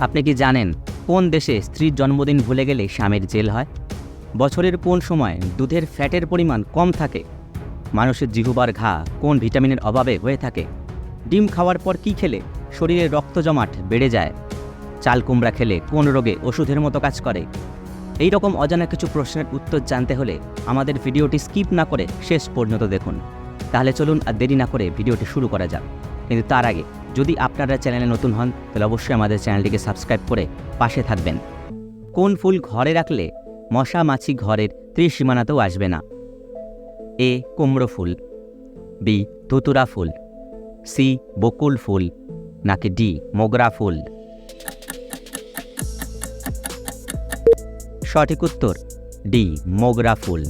আপনি কি জানেন কোন দেশে স্ত্রীর জন্মদিন ভুলে গেলে স্বামীর জেল হয়? বছরের কোন সময় দুধের ফ্যাটের পরিমাণ কম থাকে? মানুষের জিহুবার ঘা কোন ভিটামিনের অভাবে হয়ে থাকে? ডিম খাওয়ার পর কি খেলে শরীরে রক্ত জমাট বেড়ে যায়? চাল কুমড়া খেলে কোন রোগে ওষুধের মতো কাজ করে? এই রকম অজানা কিছু প্রশ্নের উত্তর জানতে হলে আমাদের ভিডিওটি স্কিপ না করে শেষ পর্যন্ত দেখুন। তাহলে চলুন আর দেরি না করে ভিডিওটি শুরু করা যাক। কিন্তু তার আগে, যদি আপনারা চ্যানেলে নতুন হন, তাহলে অবশ্যই আমাদের চ্যানেলটিকে সাবস্ক্রাইব করে পাশে থাকবেন। কোন ফুল ঘরে রাখলে মশা মাছি ঘরের ত্রিসীমানাতেও আসবে না? এ, কুমড়ো ফুল বি ধুতুরা ফুল সি বকুল ফুল, নাকি ডি মোগরা ফুল? সঠিক উত্তর ডি মোগরা ফুল।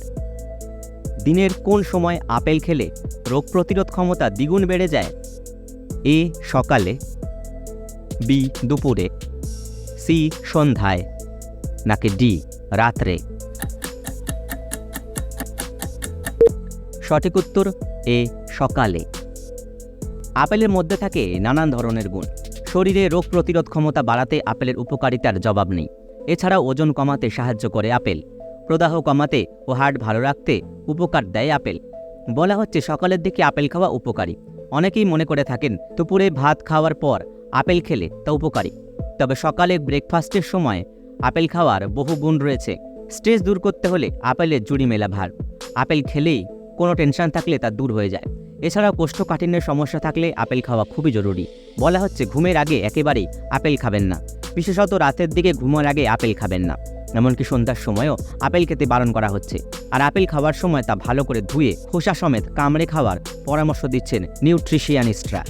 দিনের কোন সময় আপেল খেলে রোগ প্রতিরোধ ক্ষমতা দ্বিগুণ বেড়ে যায়? এ সকালে, বি দুপুরে, সি সন্ধ্যায়, নাকি ডি রাত্রে? সঠিক উত্তর, এ সকালে। আপেলের মধ্যে থাকে নানান ধরনের গুণ। শরীরে রোগ প্রতিরোধ ক্ষমতা বাড়াতে আপেলের উপকারিতার জবাব নেই। এছাড়া ওজন কমাতে সাহায্য করে আপেল। প্রদাহ কমাতে ও হার্ট ভালো রাখতে উপকার দেয় আপেল। বলা হচ্ছে সকালের দিকে আপেল খাওয়া উপকারী। অনেকেই মনে করে থাকেন, দুপুরে ভাত খাওয়ার পর আপেল খেলে তা উপকারী। তবে সকালে ব্রেকফাস্টের সময় আপেল খাওয়ার বহু গুণ রয়েছে। স্ট্রেস দূর করতে হলে আপেলের জুড়ি মেলা ভার। আপেল খেলেই কোনো টেনশন থাকলে তা দূর হয়ে যায়। এছাড়াও কোষ্ঠকাঠিন্যের সমস্যা থাকলে আপেল খাওয়া খুবই জরুরি। বলা হচ্ছে, ঘুমের আগে একেবারেই আপেল খাবেন না। বিশেষত রাতের দিকে ঘুমের আগে আপেল খাবেন না। এমনকি সন্ধ্যার সময়ও আপেল খেতে বারণ করা হচ্ছে। আর আপেল খাওয়ার সময় তা ভালো করে ধুয়ে, খোসা সমেত কামড়ে খাওয়ার পরামর্শ দিচ্ছেন নিউট্রিশিয়ানিস্টরা।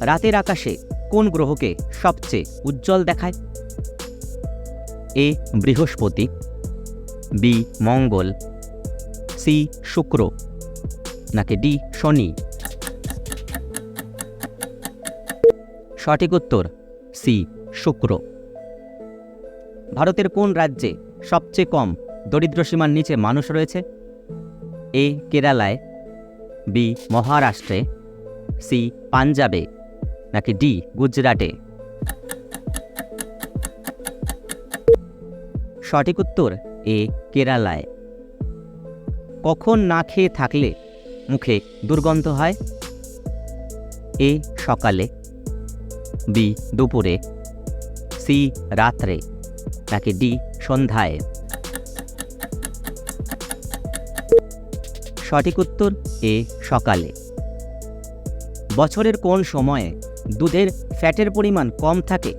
রাতের আকাশে কোন গ্রহকে সবচেয়ে উজ্জ্বল দেখায়? এ. বৃহস্পতি, বি. মঙ্গল, সি. শুক্র, নাকি ডি. শনি? সঠিক উত্তর সি. শুক্র। ভারতের কোন রাজ্যে সবচেয়ে কম দরিদ্র সীমার নিচে মানুষ রয়েছে? এ, কেরালায়, বি, মহারাষ্ট্রে, সি, পাঞ্জাবে, নাকি ডি, গুজরাটে? সঠিক উত্তর, এ, কেরালায়। কখন না খেয়ে থাকলে মুখে দুর্গন্ধ হয়? এ, সকালে, বি, দুপুরে, সি, রাত্রে। নাকি ডি সন্ধ্যায়। সঠিক উত্তর, এ সকালে। বছরের কোন সময়ে দুধের ফ্যাটের পরিমাণ কম থাকে?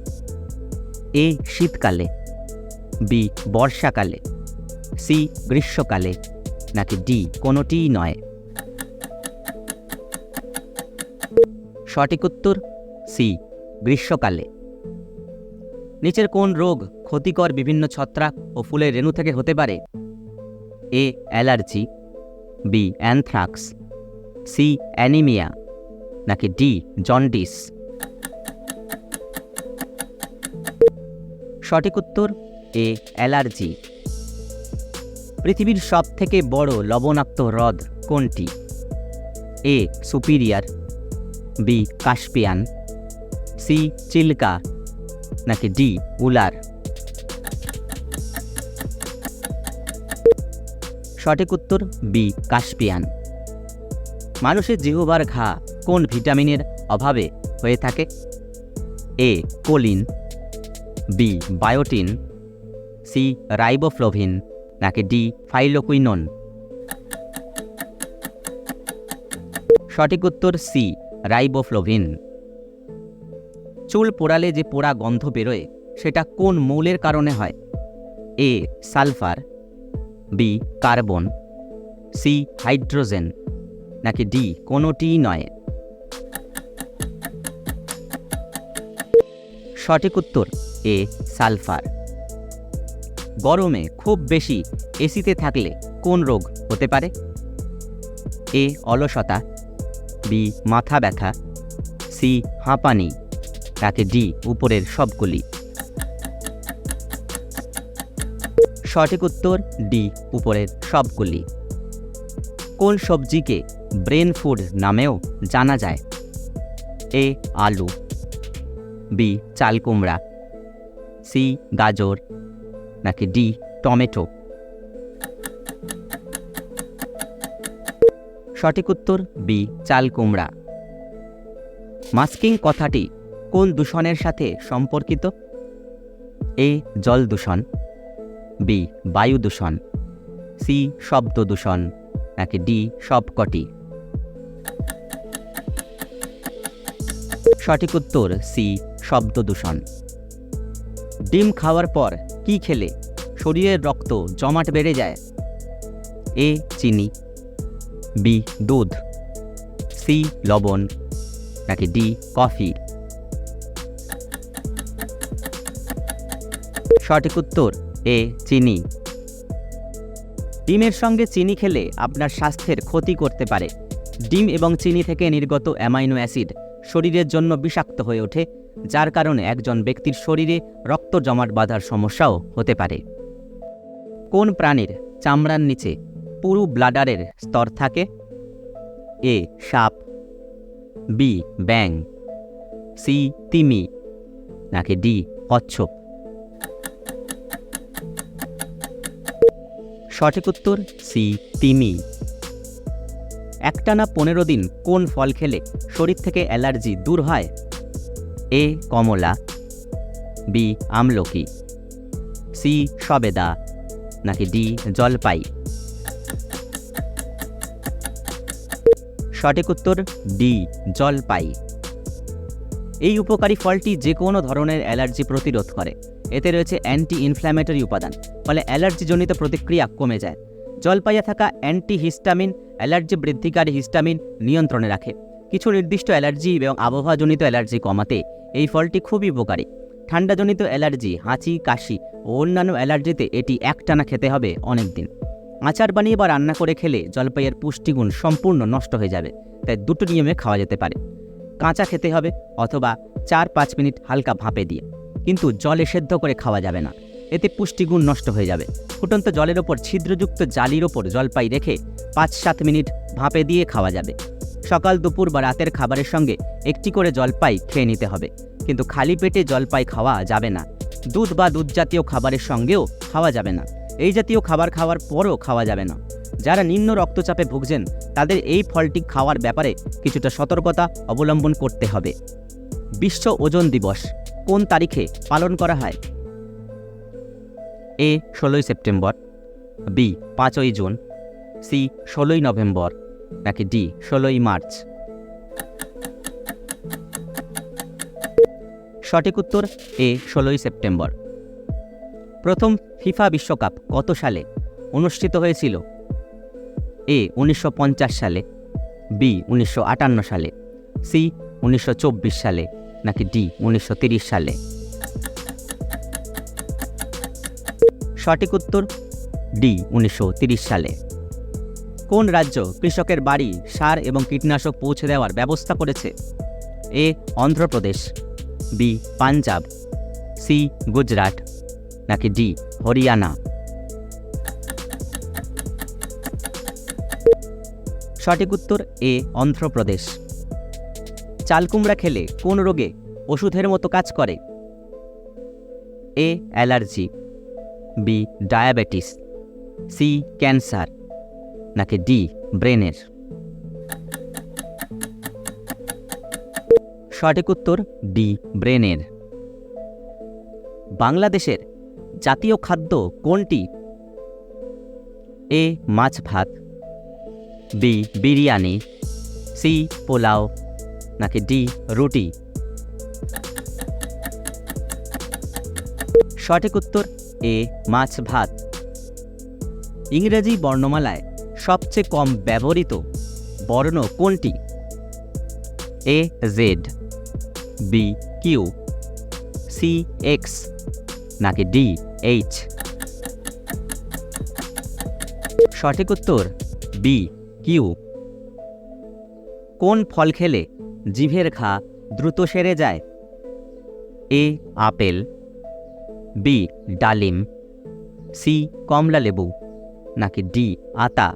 এ শীতকালে, বি বর্ষাকালে, সি গ্রীষ্মকালে, নাকি ডি কোনোটিই নয়? সঠিক উত্তর, সি গ্রীষ্মকালে। নিচের কোন রোগ ক্ষতিকর বিভিন্ন ছত্রাক ও ফুলের রেণু থেকে হতে পারে? A. Allergy, B. Anthrax, C. Anaemia, নাকি ডি. জন্ডিস? সঠিক উত্তর, এ. অ্যালার্জি। পৃথিবীর সব থেকে বড় লবণাক্ত হ্রদ কোনটি? A. Superior, B. Caspian, C. Chilka. নাকি ডি, উলার? সঠিক উত্তর, বি কাস্পিয়ান মানুষের জিহবার ঘা কোন ভিটামিনের অভাবে হয়ে থাকে? A, choline. B, biotin. C, riboflavin. নাকি ডি, ফাইলোকুইনন। সঠিক উত্তর, সি, রাইবোফ্লোভিন। চুল পোড়ালে যে পোড়া গন্ধ বেরোয়, সেটা কোন মৌলের কারণে হয়? A, sulphur, B, carbon, C, hydrogen, নাকি ডি, কোনোটিই নয়? সঠিক উত্তর, এ, সালফার। গরমে খুব বেশি এসিতে থাকলে কোন রোগ হতে পারে? এ, অলসতা, বি, মাথা ব্যথা, সি, হাঁপানি। নাকি ডি, উপরের সবগুলি। সঠিক উত্তর, ডি, উপরের সবগুলি। কোন সবজিকে ব্রেন ফুড নামেও জানা যায়? এ, আলু, বি, চাল কুমড়া, সি, গাজর, নাকি ডি, টমেটো। সঠিক উত্তর, বি, চাল কুমড়া। মাস্কিং কথাটি কোন দূষণের সাথে সম্পর্কিত? এ, জল দূষণ, বি, বায়ু দূষণ, সি, শব্দ দূষণ, নাকি ডি, সবকটি? সঠিক উত্তর, সি, শব্দ দূষণ। ডিম খাওয়ার পর কি খেলে? শরীরের রক্ত জমাট বেড়ে যায়। এ, চিনি, বি, দুধ, সি, লবণ, নাকি ডি, কফি? সঠিক উত্তর, এ, চিনি। ডিমের সঙ্গে চিনি খেলে আপনার স্বাস্থ্যের ক্ষতি করতে পারে। ডিম এবং চিনি থেকে নির্গত অ্যামাইনো অ্যাসিড শরীরের জন্য বিষাক্ত হয়ে ওঠে, যার কারণে একজন ব্যক্তির শরীরে রক্ত জমাট বাঁধার সমস্যাও হতে পারে। কোন প্রাণীর চামড়ার নিচে পুরু ব্লাডারের স্তর থাকে? এ, সাপ। বি ব্যাং সি, তিমি। নাকি ডি কচ্ছপ সঠিক উত্তর সি, তিমি। একটানা পনেরো দিন কোন ফল খেলে শরীর থেকে অ্যালার্জি দূর হয়? এ, কমলা। বি, আমলকি। সি, সবেদা। নাকি ডি, জলপাই। সঠিক উত্তর ডি, জলপাই। এই উপকারী ফলটি যে কোনো ধরনের অ্যালার্জি প্রতিরোধ করে। এতে রয়েছে অ্যান্টি ইনফ্ল্যামেটরি উপাদান। ফলে অ্যালার্জিজনিত প্রতিক্রিয়া কমে যায়। জলপাইয়ে থাকা অ্যান্টি হিস্টামিন অ্যালার্জি বৃদ্ধিকারী হিস্টামিন নিয়ন্ত্রণে রাখে। কিছু নির্দিষ্ট অ্যালার্জি এবং আবহাওয়াজনিত অ্যালার্জি কমাতে এই ফলটি খুবই উপকারী। ঠান্ডাজনিত অ্যালার্জি, হাঁচি, কাশি ও অন্যান্য অ্যালার্জিতে এটি একটানা খেতে হবে অনেক দিন আচার বানিয়ে বা রান্না করে খেলে জলপাইয়ের পুষ্টিগুণ সম্পূর্ণ নষ্ট হয়ে যাবে, তাই দুটো নিয়মে খাওয়া যেতে পারে। কাঁচা খেতে হবে অথবা চার পাঁচ মিনিট হালকা ভাপে দিয়ে। কিন্তু জলে সেদ্ধ করে খাওয়া যাবে না। এতে পুষ্টিগুণ নষ্ট হয়ে যাবে। ফুটন্ত জলের ওপর, ছিদ্রযুক্ত জালির ওপর জলপাই রেখে পাঁচ সাত মিনিট ভাপে দিয়ে খাওয়া যাবে। সকাল, দুপুর বা রাতের খাবারের সঙ্গে একটি করে জলপাই খেয়ে নিতে হবে। কিন্তু খালি পেটে জলপাই খাওয়া যাবে না। দুধ বা দুধ জাতীয় খাবারের সঙ্গেও খাওয়া যাবে না। এই জাতীয় খাবার খাওয়ার পরও খাওয়া যাবে না। যারা নিম্ন রক্তচাপে ভুগছেন, তাদের এই ফলটি খাওয়ার ব্যাপারে কিছুটা সতর্কতা অবলম্বন করতে হবে। বিশ্ব ওজন দিবস কোন তারিখে পালন করা হয়? এ, ষোলোই সেপ্টেম্বর, বি, পাঁচই জুন, সি, ষোলোই নভেম্বর, নাকি ডি, ষোলোই মার্চ? সঠিক উত্তর, এ, ষোলোই সেপ্টেম্বর। প্রথম ফিফা বিশ্বকাপ কত সালে অনুষ্ঠিত হয়েছিল? এ, উনিশশো পঞ্চাশ সালে, বি, উনিশশো আটান্ন সালে, সি, উনিশশো চব্বিশ সালে, নাকি ডি, উনিশশো সালে? সঠিক উত্তর? ডি, উনিশশো সালে। কোন রাজ্য কৃষকের বাড়ি সার এবং কীটনাশক পৌঁছে দেওয়ার ব্যবস্থা করেছে? A, Andhra Pradesh. B, Punjab. C, Gujarat. নাকি ডি, হরিয়ানা। সঠিক উত্তর, এ, অন্ধ্রপ্রদেশ। চালকুমড়া খেলে কোন রোগে ওষুধের মতো কাজ করে? A, allergy. B, diabetes, C, cancer, নাকি ডি, ব্রেনের? সঠিক উত্তর ডি, ব্রেনের। বাংলাদেশের জাতীয় খাদ্য কোনটি? এ, মাছ ভাত, বি, বিরিয়ানি, সি, পোলাও, নাকি ডি, রুটি? সঠিক উত্তর এ মাছ ভাত। ইংরেজি বর্ণমালায় সবচেয়ে কম ব্যবহৃত বর্ণ কোনটি? A, Z, B, Q, C, X, নাকি ডি, এইচ? সঠিক উত্তর, বি, কিউ। কোন ফল খেলে জিভের ঘা দ্রুত সেরে যায়? এ, আপেল বি ডালিম। সি কমলা লেবু। নাকি ডি আতা।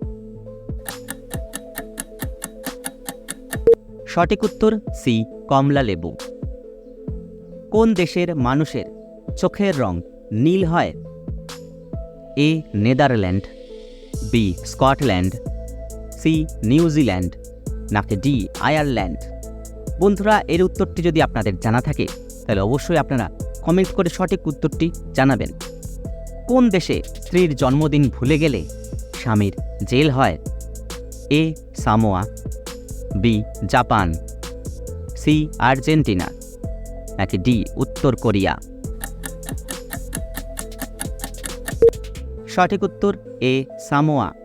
সঠিক উত্তর সি কমলা লেবু। কোন দেশের মানুষের চোখের রং নীল হয়? A Netherlands. B Scotland. C New Zealand. নাকি ডি আয়ারল্যান্ড। বন্ধুরা, এর উত্তরটি যদি আপনাদের জানা থাকে, তাহলে অবশ্যই আপনারা কমেন্ট করে সঠিক উত্তরটি জানাবেন। কোন দেশে স্ত্রীর জন্মদিন ভুলে গেলে স্বামীর জেল হয়? A, Samoa, B, Japan, C, Argentina, নাকি ডি, উত্তর কোরিয়া? সঠিক উত্তর এ, সামোয়া।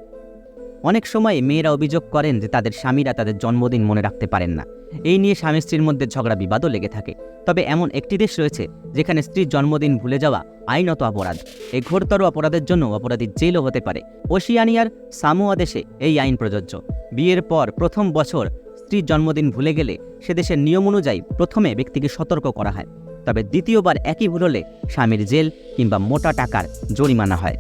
অনেক সময় মেয়েরা অভিযোগ করেন যে তাদের স্বামীরা তাদের জন্মদিন মনে রাখতে পারেন না। এই নিয়ে স্বামী স্ত্রীর মধ্যে ঝগড়া বিবাদও লেগে থাকে। তবে এমন একটি দেশ রয়েছে যেখানে স্ত্রীর জন্মদিন ভুলে যাওয়া আইনত অপরাধ। এই ঘোরতর অপরাধের জন্য অপরাধীর জেলও হতে পারে। ওশিয়ানিয়ার সামোয়া দেশে এই আইন প্রযোজ্য। বিয়ের পর প্রথম বছর স্ত্রীর জন্মদিন ভুলে গেলে সে দেশের নিয়ম অনুযায়ী প্রথমে ব্যক্তিকে সতর্ক করা হয়। তবে দ্বিতীয়বার একই ভুল হলে স্বামীর জেল কিংবা মোটা টাকার জরিমানা হয়।